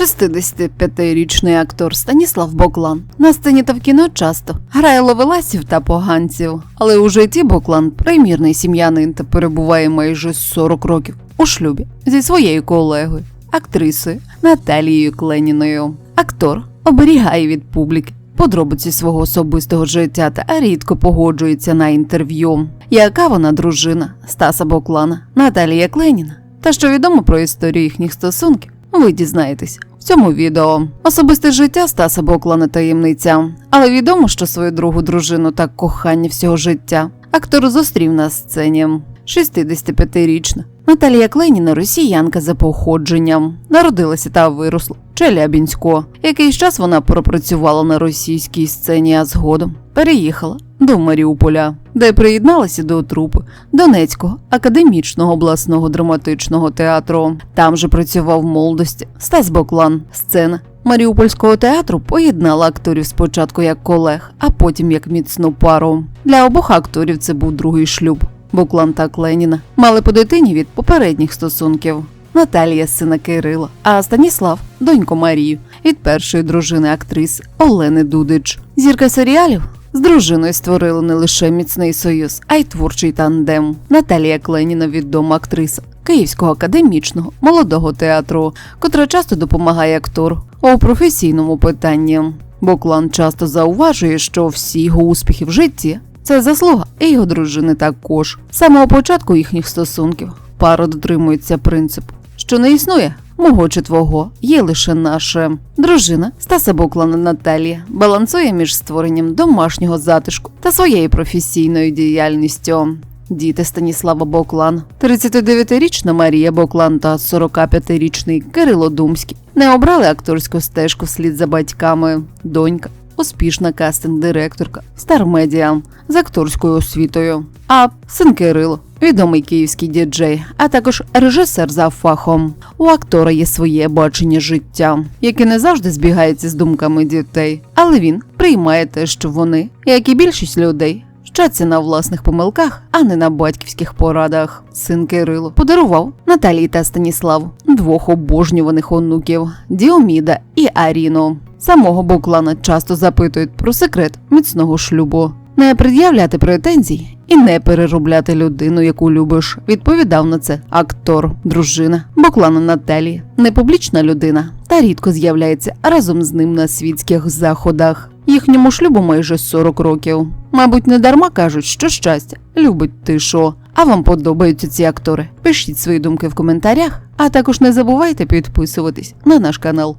65-річний актор Станіслав Боклан на сцені та в кіно часто грає ловеласів та поганців, але у житті Боклан примірний сім'янин та перебуває майже 40 років у шлюбі зі своєю колегою, актрисою Наталією Кленіною. Актор оберігає від публіки подробиці свого особистого життя та рідко погоджується на інтерв'ю. Яка вона дружина Стаса Боклана, Наталія Кленіна? Та що відомо про історію їхніх стосунків, ви дізнаєтесь в цьому відео. Особисте життя Стаса Боклана таємниця, але відомо, що свою другу дружину та кохання всього життя актор зустрів на сцені. 65-річна Наталія Кленіна росіянка за походженням. Народилася та виросла в Челябінську. Якийсь час вона пропрацювала на російській сцені, а згодом переїхала до Маріуполя, де приєдналася до трупи Донецького академічного обласного драматичного театру. Там же працював молодості Стас Боклан. Сцена Маріупольського театру поєднала акторів спочатку як колег, а потім як міцну пару. Для обох акторів це був другий шлюб. Буклан та Кленіна мали по дитині від попередніх стосунків. Наталія сина Кирила, а Станіслав доньку Марію від першої дружини актриси Олени Дудич. Зірка серіалів з дружиною створили не лише міцний союз, а й творчий тандем. Наталія Кленіна відома актриса Київського академічного молодого театру, котра часто допомагає актору у професійному питанні. Боклан часто зауважує, що всі його успіхи в житті це заслуга і його дружини також. З самого початку їхніх стосунків пара дотримується принципу, що не існує мого чи твого, є лише наше. Дружина Стаса Боклана Наталія балансує між створенням домашнього затишку та своєю професійною діяльністю. Діти Станіслава Боклан, 39-річна Марія Боклан та 45-річний Кирило Думський не обрали акторську стежку вслід за батьками. Донька успішна кастинг-директорка Стармедіа з акторською освітою. А син Кирило, відомий київський діджей, а також режисер за фахом. У актора є своє бачення життя, яке не завжди збігається з думками дітей, але він приймає те, що вони, як і більшість людей. Вчаться на власних помилках, а не на батьківських порадах. Син Кирило подарував Наталії та Станіславу двох обожнюваних онуків Діоміда і Аріну. Самого Боклана часто запитують про секрет міцного шлюбу. Не пред'являти претензій і не переробляти людину, яку любиш. Відповідав на це актор, дружина Боклана Наталія, непублічна людина та рідко з'являється разом з ним на світських заходах. Їхньому шлюбу майже 40 років. Мабуть, не дарма кажуть, що щастя любить тишу. А вам подобаються ці актори? Пишіть свої думки в коментарях, а також не забувайте підписуватись на наш канал.